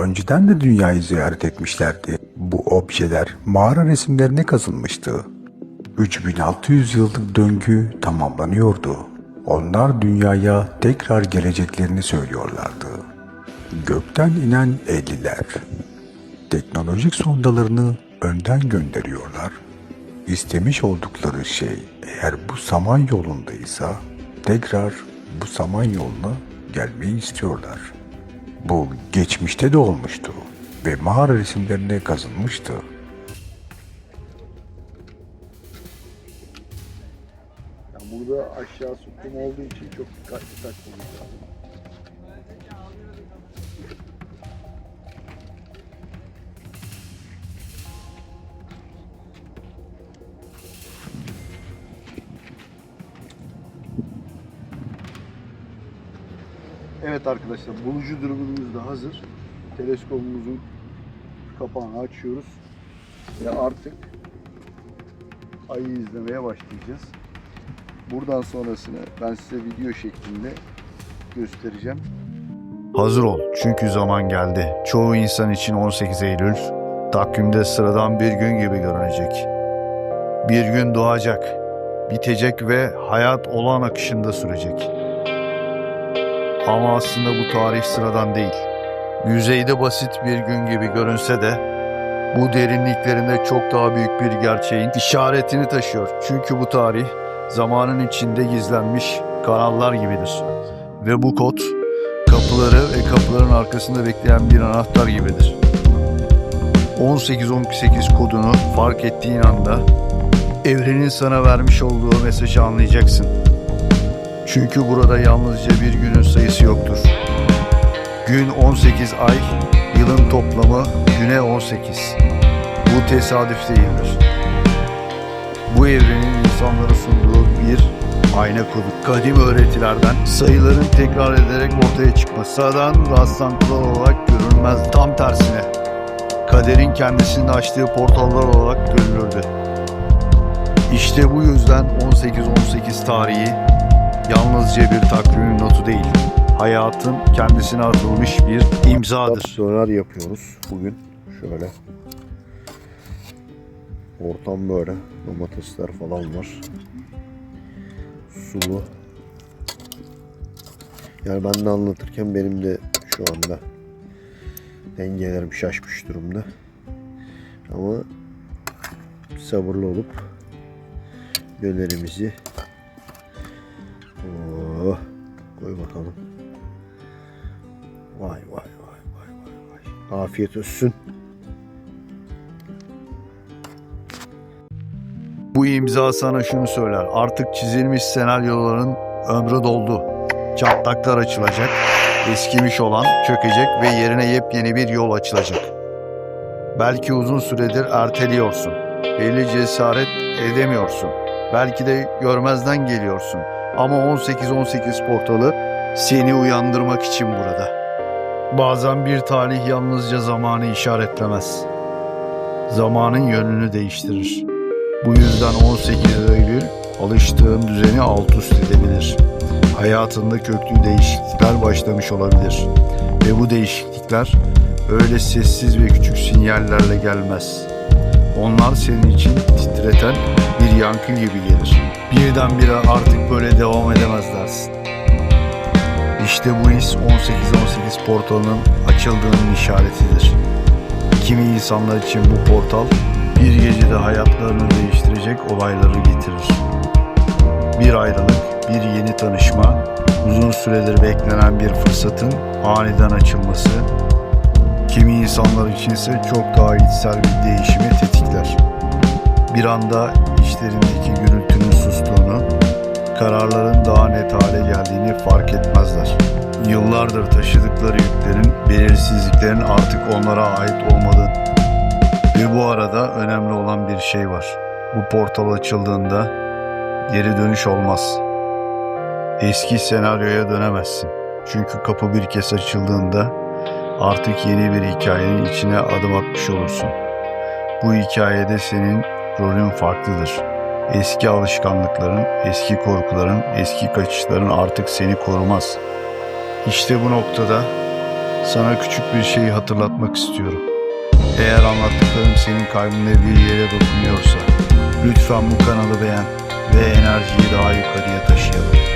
Önceden de dünyayı ziyaret etmişlerdi. Bu objeler mağara resimlerine kazınmıştı. 3600 yıllık döngü tamamlanıyordu. Onlar dünyaya tekrar geleceklerini söylüyorlardı. Gökten inen 50'ler teknolojik sondalarını önden gönderiyorlar. İstemiş oldukları şey eğer bu saman yolundaysa tekrar bu saman yoluna gelmeyi istiyorlar. Bu geçmişte de olmuştu ve mağara resimlerine kazınmıştı. Yani burada aşağı sütun olduğu için çok dikkatli takmamız. Evet arkadaşlar bulucu dürbünümüz de hazır. Teleskopumuzun kapağını açıyoruz ve artık ayı izlemeye başlayacağız. Buradan sonrasını ben size video şeklinde göstereceğim. Hazır ol çünkü zaman geldi. Çoğu insan için 18 Eylül takvimde sıradan bir gün gibi görünecek. Bir gün doğacak, bitecek ve hayat olağan akışında sürecek. Ama aslında bu tarih sıradan değil. Yüzeyde basit bir gün gibi görünse de bu derinliklerinde çok daha büyük bir gerçeğin işaretini taşıyor. Çünkü bu tarih zamanın içinde gizlenmiş kanallar gibidir. Ve bu kod kapıları ve kapıların arkasında bekleyen bir anahtar gibidir. 1818 kodunu fark ettiğin anda evrenin sana vermiş olduğu mesajı anlayacaksın. Çünkü burada yalnızca bir günün sayısı yoktur. Gün 18 ay, yılın toplamı güne 18. Bu tesadüf değildir. Bu evrenin insanlara sunduğu bir ayna kodu. Kadim öğretilerden sayıların tekrar ederek ortaya çıkması sıradan rastlantılar olarak görülmez. Tam tersine kaderin kendisini açtığı portallar olarak görülürdü. İşte bu yüzden 18-18 tarihi yalnızca bir takvimin notu değil, hayatın kendisine atılmış bir imzadır. Döner yapıyoruz bugün. Şöyle. Ortam böyle. Domatesler falan var. Sulu. Yani ben de anlatırken benim de şu anda dengelerim şaşmış durumda. Ama sabırlı olup dönerimizi koy bakalım. Vay vay vay vay vay vay. Afiyet olsun. Bu imza sana şunu söyler. Artık çizilmiş senaryoların ömrü doldu. Çatlaklar açılacak. Eskimiş olan çökecek ve yerine yepyeni bir yol açılacak. Belki uzun süredir erteliyorsun. Belli cesaret edemiyorsun. Belki de görmezden geliyorsun. Ama 18-18 portalı seni uyandırmak için burada. Bazen bir talih yalnızca zamanı işaretlemez. Zamanın yönünü değiştirir. Bu yüzden 18 Eylül alıştığın düzeni alt üst edebilir. Hayatında köklü değişiklikler başlamış olabilir. Ve bu değişiklikler öyle sessiz ve küçük sinyallerle gelmez. Onlar senin için titreten bir yankı gibi gelir. Birdenbire artık böyle devam edemez dersin. İşte bu his 18-18 portalının açıldığının işaretidir. Kimi insanlar için bu portal bir gecede hayatlarını değiştirecek olayları getirir. Bir ayrılık, bir yeni tanışma, uzun süredir beklenen bir fırsatın aniden açılması, kimi insanlar içinse çok daha içsel bir değişimi tetikler. Bir anda içlerindeki gürültünün sustuğunu, kararların daha net hale geldiğini fark etmezler. Yıllardır taşıdıkları yüklerin, belirsizliklerin artık onlara ait olmadığını ve bu arada önemli olan bir şey var. Bu portal açıldığında geri dönüş olmaz. Eski senaryoya dönemezsin. Çünkü kapı bir kez açıldığında artık yeni bir hikayenin içine adım atmış olursun. Bu hikayede senin rolün farklıdır. Eski alışkanlıkların, eski korkuların, eski kaçışların artık seni korumaz. İşte bu noktada Sana küçük bir şeyi hatırlatmak istiyorum. Eğer anlattıklarım senin kalbinde bir yere dokunuyorsa lütfen bu kanalı beğen ve enerjiyi daha yukarıya taşıyalım.